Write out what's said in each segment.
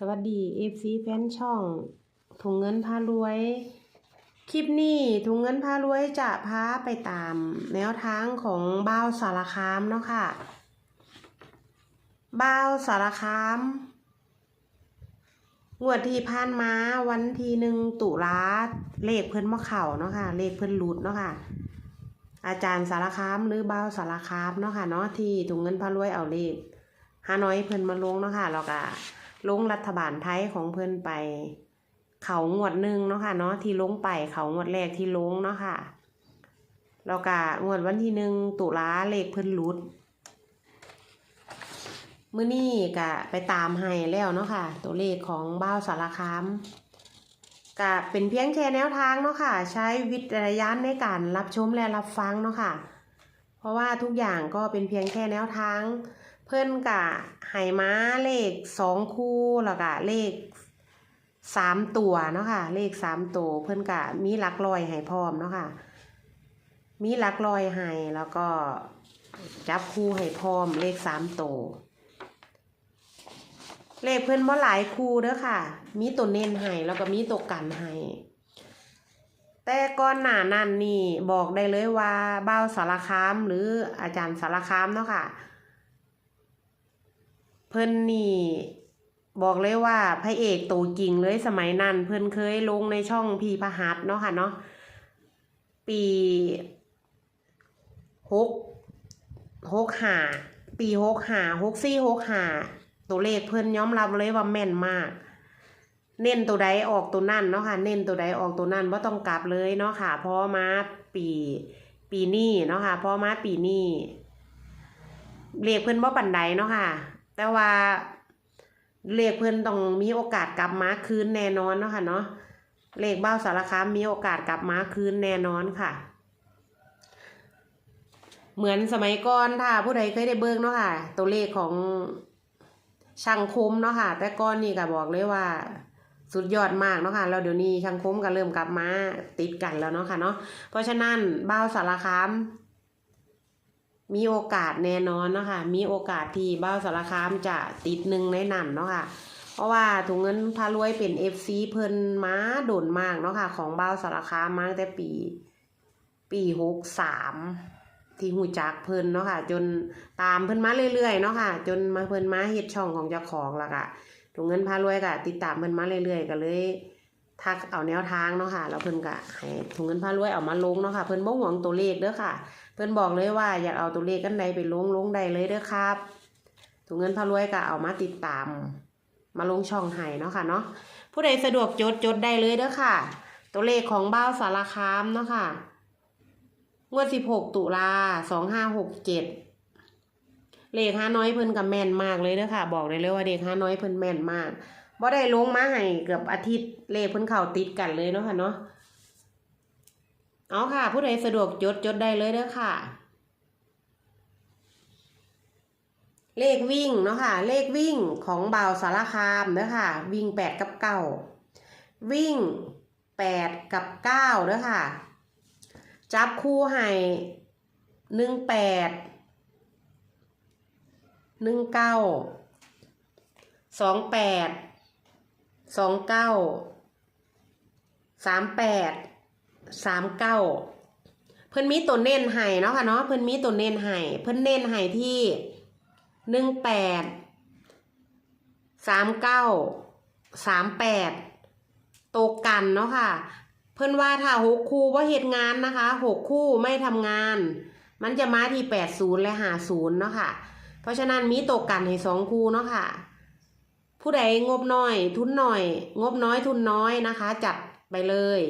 สวัสดีเอฟซีแฟนช่องถุงเงินพารวย คลิปนี้ถุงเงินพารวยจะพาไปตามแนวทางของบ้าวสารคามเนาะค่ะบ้าวสารคามงวดที่ผ่านมาวันที่หนึ่งตุลาเลขเพิ่นมะเข่าเนาะค่ะ เลขเพิ่นหลุดเนาะค่ะ อาจารย์สารคามหรือบ้าวสารคามเนาะค่ะเนาะที่ถุงเงินพารวยเอาเลขฮานอยเพิ่นมาลงเนาะค่ะแล้วก็ ลงรัฐบาลไทยของเพิ่อนไป เขางวดหนึ่งเนาะค่ะเนาะที่ลงไปเขางวดแรกที่ลงเนาะค่ะแล้วก็งวดวันที่หนึ่งตุลาเลขเพิ่นหลุดมื้อนี้ก็ไปตามให้แล้วเนาะค่ะ ตัวเลขของบ้าวสารคามก็เป็นเพียงแค่แนวทางเนาะค่ะ ใช้วิจารณญาณในการรับชมและรับฟังเนาะค่ะ เพราะว่าทุกอย่างก็เป็นเพียงแค่แนวทาง เพิ่นกะไหม้าเลขสองคู่แล้วก็เลขสามตัวเนาะค่ะเลขสามตัวเพิ่นกะมีหลักลอยให้พร้อมเนาะค่ะมีหลักลอยให้แล้วก็จับคู่ให้พร้อมเลขสามตัวเลขเพิ่นบ่หลายคู่เด้อค่ะ มีตัวเน้นให้แล้วก็มีตัวกันให้ แต่ก่อนหน้านั้นนี่บอกได้เลยว่าเบ้าสารคามหรืออาจารย์สารคามเนาะค่ะ เพิ่นนี่บอกเลยว่าพระเอกตัวจริงเลยสมัยนั้น เพิ่นเคยลงในช่องพีพหัสเนาะค่ะเนาะปีหกหกหาปีหกหาหกสี่หกหาตัวเลขเพิ่นยอมรับเลยว่าแม่นมาก เน้นตัวใดออกตัวนั่นเนาะค่ะ เน้นตัวใดออกตัวนั่นว่าต้องกลับเลยเนาะค่ะเพราะมาปีปีนี้เนาะค่ะเพราะมาปีนี้เลขเพิ่อนบ่ปันใดเนาะค่ะ แต่ว่าเลขเพิ่อนต้องมีโอกาสกลับมาคืนแน่นอนเนาะค่ะเนาะเลขเบ้าสารคามมีโอกาสกลับมาคืนแน่นอนค่ะ เหมือนสมัยก่อนถ้าผู้ใดเคยได้เบิ่งเนาะค่ะ ตัวเลขของช่างคุมเนาะค่ะ แต่ก่อนนี่ก็บอกเลยว่า สุดยอดมากเนาะค่ะแล้วเดี๋ยวนี้ช่างคมก็เริ่มกลับมาติดกันแล้วเนาะค่ะเนาะเพราะฉะนั้นบ้าวสารคามมีโอกาสแน่นอนเนาะค่ะมีโอกาสที่บ้าวสารคามจะติดหนึ่งในนั่นเนาะค่ะเพราะว่าถุงเงินพารวยเป็นเอฟซีเพิ่นมาโดนมากเนาะค่ะของบ้าวสารคามมาตั้งแต่ปี ปีหกสามที่หูจักเพิ่นเนาะค่ะจนตามเพิ่นมาเรื่อยๆเนาะค่ะจนมาเพิ่นมาเฮ็ดช่องของเจ้าของและค่ะ ถุงเงินพารวยก็ติดตามเพิ่นมาเรื่อยๆก็เลยทักเอาแนวทางเนาะค่ะแล้วเพิ่นก็ให้ถุงเงินพารวยเอามาลงเนาะค่ะเพิ่นบ่หวงตัวเลขเด้อค่ะ เพิ่นบอกเลยว่าอยากเอาตัวเลขกันใดไปลงลงใดเลยเด้อครับถุงเงินพารวยก็เอามาติดตาม มาลงช่องให้เนาะค่ะเนาะผู้ใดสะดวกจดจดได้เลยเด้อค่ะ ตัวเลขของบ้าวสารคามเนาะค่ะงวด 16 ตุลา 2567 เลขห้าน้อยเพิ่นกับแม่นมากเลยเด้อค่ะ บอกได้เลยว่าเด็กห้าน้อยเพิ่นแม่นมากบ่ได้ลงมาให้เกือบอาทิตย์เลขเพิ่นเข้าติดกันเลยเนาะค่ะเนาะเอาค่ะ ผู้ใดสะดวกจดจดได้เลยเด้อค่ะ เลขวิ่งเนาะค่ะ เลขวิ่งของบ่าวสารคามเด้อค่ะ วิ่งแปดกับเก้าวิ่งแปดกับเก้าเด้อค่ะ จับคู่ให้หนึ่งแปด หนึ่งเก้าสองแปดสองเก้าสามแปดสามเก้าเพิ่นมีตัวเน้นให้เนาะค่ะเนาะเพิ่นมีตัวเน้นให้เพิ่นเน้นให้ที่หนึ่งแปดสามเก้าสามแปดตกกันเนาะค่ะ เพิ่อนว่าถ้าหกคู่ว่าเหตุงานนะคะหกคู่ไม่ทำงาน มันจะมาที่แปดศูนย์และหาศูนย์เนาะค่ะ เพราะฉะนั้นมีตกกันให้สองคู่เนาะค่ะ ผู้ใดงบน้อย ทุนหน่อย งบน้อยทุนน้อยนะคะ จัดไปเลย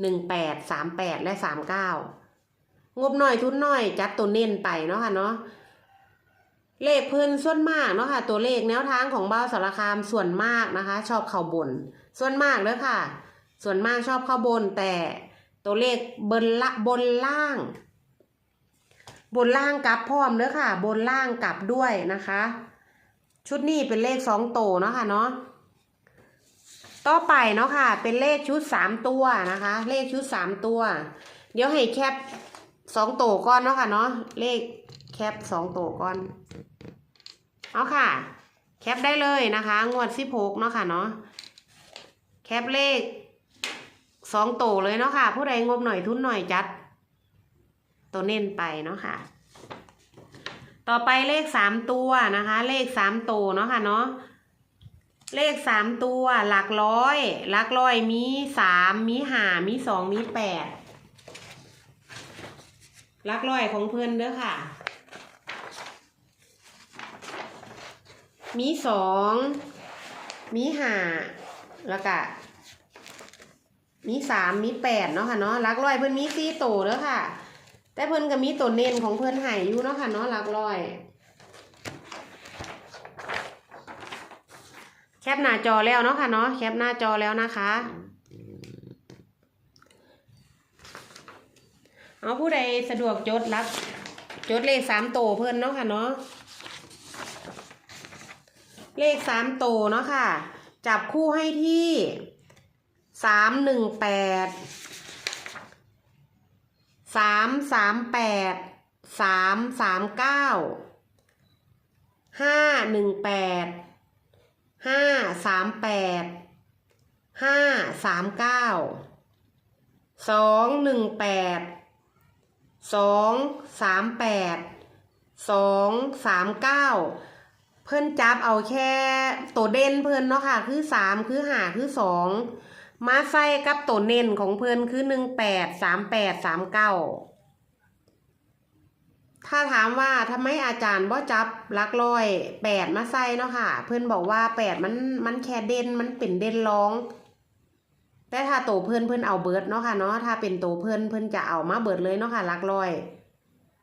หนึ่งแปดสามแปดและสามเก้างบหน่อยทุนหน่อย จัดตัวเน้นไปเนาะค่ะเนาะเลขเพิ่นส่วนมากเนาะค่ะ ตัวเลขแนวทางของบ้าสารคามส่วนมากนะคะ ชอบเข้าบน ส่วนมากเลยค่ะ ส่วนมากชอบเข้าบนแต่ตัวเลขบนละบนล่าง บนล่างกลับพร้อมเด้อค่ะ บนล่างกลับด้วยนะคะ ชุดนี้เป็นเลขสองโตเนาะค่ะเนาะต่อไปเนาะค่ะ เป็นเลขชุดสามตัวนะคะ เลขชุดสามตัว เดี๋ยวให้แคปสองโตก่อนเนาะค่ะเนาะเลขแคปสองโตก่อนเอาค่ะ แคปได้เลยนะคะ งวดสิบหกเนาะค่ะเนาะแคปเลขสองโตเลยเนาะค่ะ ผู้ใดงบหน่อยทุนหน่อยจัด ตัวเน้นไปเนาะค่ะ ต่อไปเลขสามตัวนะคะ เลขสามตัวเนาะค่ะเนาะเลขสามตัวหลักร้อย หลักร้อยมีสามมีห้ามีสองมีแปดหลักร้อยของเพื่อนเด้อค่ะ มีสองมีห้าแล้วก็มีสามมีแปดเนาะค่ะเนาะหลักร้อยเพื่อนมีสี่ตัวเด้อค่ะ แต่เพิ่นก็มีตัวเน้นของเพิ่นหายอยู่เนาะค่ะเนาะหลักร้อย แคปหน้าจอแล้วเนาะค่ะเนาะแคปหน้าจอแล้วนะคะเอาผู้ใดสะดวกจดรับจดเลขสามโตเพิ่นเนาะค่ะเนาะเลขสามโตเนาะค่ะ จับคู่ให้ที่สามหนึ่งแปด สามสามแปดสามสามเก้าห้าหนึ่งแปดห้าสามแปดห้าสามเก้าสองหนึ่งแปดสองสามแปดสองสามเก้าเพิ่อนจับเอาแค่ตัวเด่นเพิ่อนเนาะค่ะ คือสามคือห้าคือสอง มาใส่กับตัวเน้นของเพื่อนคือหนึ่งแปดสามแปดสามเก้าถ้าถามว่าทำไมอาจารย์บ่จับลักร้อยแปดมาใส่เนาะค่ะ เพื่อนบอกว่าแปดมันมันแค่เด่นมันเป็นเด่นร้อง แต่ถ้าโตเพื่อนเพื่อนเอาเบิร์ดเนาะค่ะเนาะถ้าเป็นโตเพื่อนเพื่อนจะเอามาเบิร์ดเลยเนาะค่ะลักร้อย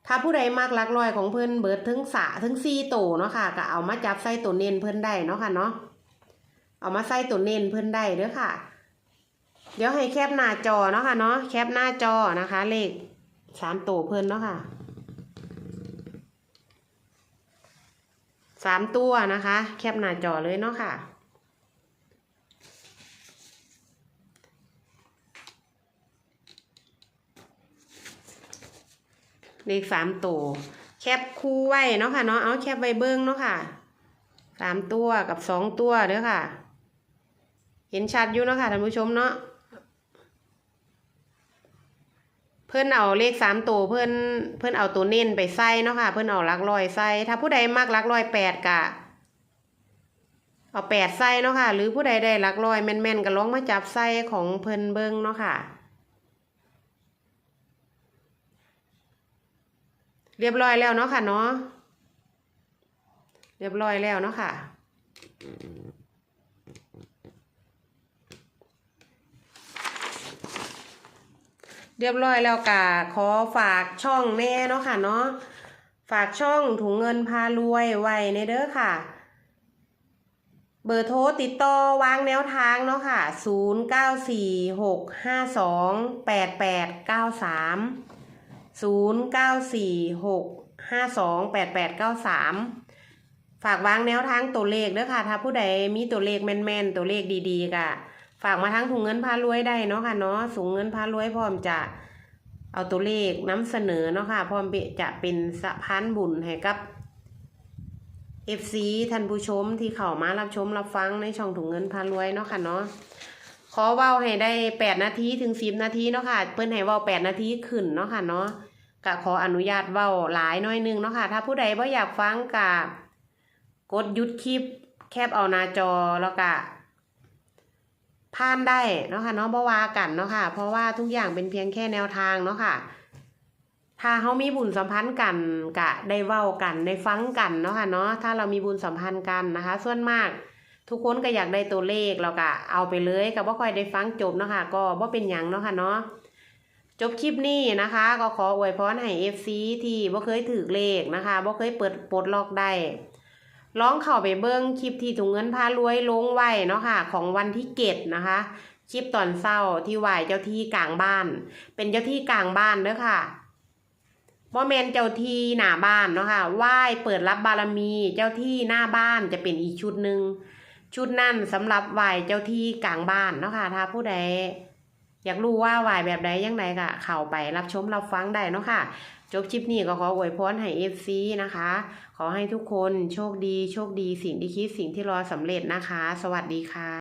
ถ้าผู้ใดมักลักร้อยของเพื่อนเบิร์ดถึงสะถึงสี่โตเนาะค่ะก็เอามาจับใส่ตัวเน้นเพื่อนได้เนาะค่ะเนาะเอามาใส่ตัวเน้นเพื่อนได้เด้อค่ะ เดี๋ยวให้แคปหน้าจอเนาะค่ะเนาะแคปหน้าจอนะคะ เลขสามตัวเพิ่นเนาะค่ะสามตัวนะคะ แคปหน้าจอเลยเนาะค่ะเลขสามตัวแคปคู่ไว้เนาะค่ะเนาะเอาแคปไว้เบิ้งเนาะค่ะสามตัวกับสองตัวเด้อค่ะ เห็นชัดอยู่เนาะค่ะท่านผู้ชมเนาะ เพื่อนเอาเลขสามตัวเพื่อนเพื่อนเอาตัวเน้นไปใส่เนาะค่ะ เพื่อนเอาลักลอยใส่ถ้าผู้ใดมักลักลอยแปดกะ เอาแปดใส่เนาะค่ะ หรือผู้ใดได้ลักลอยแม่นๆก็ลองมาจับใส่ของเพิ่อนเบิ้งเนาะค่ะ เรียบร้อยแล้วเนาะค่ะเนาะเรียบร้อยแล้วเนาะค่ะ เรียบร้อยแล้วกะขอฝากช่องแน่เนาะค่ะเนาะฝากช่องถุงเงินพารวยไว้ในเด้อค่ะ เบอร์โทรติดต่อวางแนวทางเนาะค่ะ 0 9 4 6 5 2 8 8 9 3 0 9 4 6 5 2 8 8 9 3 ฝากวางแนวทางตัวเลขเด้อค่ะ ถ้าผู้ใดมีตัวเลขแม่นๆ ตัวเลขดีๆกะ ฝากมาทั้งถุงเงินพารวยได้เนาะค่ะเนาะสูงเงินพารวยพร้อมจะเอาตัวเลขนำเสนอเนาะค่ะพร้อมจะเป็นสะพานบุญให้กับ FC ท่านผู้ชมที่เข้ามารับชมรับฟังในช่องถุงเงินพารวยเนาะค่ะเนาะขอเว้าให้ได้แปดนาทีถึงสิบนาทีเนาะค่ะเพิ่นให้เว้าแปดนาทีขึ้นเนาะค่ะเนาะก็ขออนุญาตเว้าหลายน้อยหนึงเนาะค่ะ ถ้าผู้ใดบ่อยากฟังก็กดหยุดคลิปแคปเอาหน้าจอแล้วก็ ผ่านได้เนาะค่ะเนาะบ่ว่ากันเนาะค่ะ เพราะว่าทุกอย่างเป็นเพียงแค่แนวทางเนาะค่ะ ถ้าเขามีบุญสัมพันธ์กันกะได้เว้ากันได้ฟังกันเนาะค่ะเนาะถ้าเรามีบุญสัมพันธ์กันนะคะ ส่วนมากทุกคนก็อยากได้ตัวเลขเราก็เอาไปเลยก็บ่ค่อยได้ฟังจบเนาะค่ะก็บ่เป็นหยังเนาะค่ะเนาะจบคลิปนี้นะคะ ก็ขออวยพรให้ FC ที่บ่เคยถือเลขนะคะบ่เคยเปิดปลดล็อกได้ ลองเข้าไปเบิ้งคลิปที่ถุงเงินพารวยลงไว้เนาะค่ะ ของวันที่เกตนะคะคลิปตอนเศร้าที่ไหวเจ้าที่กลางบ้าน เป็นเจ้าที่กลางบ้านเด้อค่ะบ่แมนเจ้าที่หน้าบ้านเนาะค่ะไหว้เปิดรับบารมีเจ้าที่หน้าบ้านจะเป็นอีกชุดหนึ่งชุดนั่นสำหรับไหวเจ้าที่กลางบ้านเนาะค่ะถ้าผู้ใดอยากรู้ว่าไหวแบบใดยังไงก็เข้าไปรับชมรับฟังได้เนาะค่ะ จบคลิปนี้ก็ขออวยพรให้เอฟซีนะคะ ขอให้ทุกคนโชคดี โชคดีสิ่งที่คิดสิ่งที่รอสำเร็จนะคะ สวัสดีค่ะ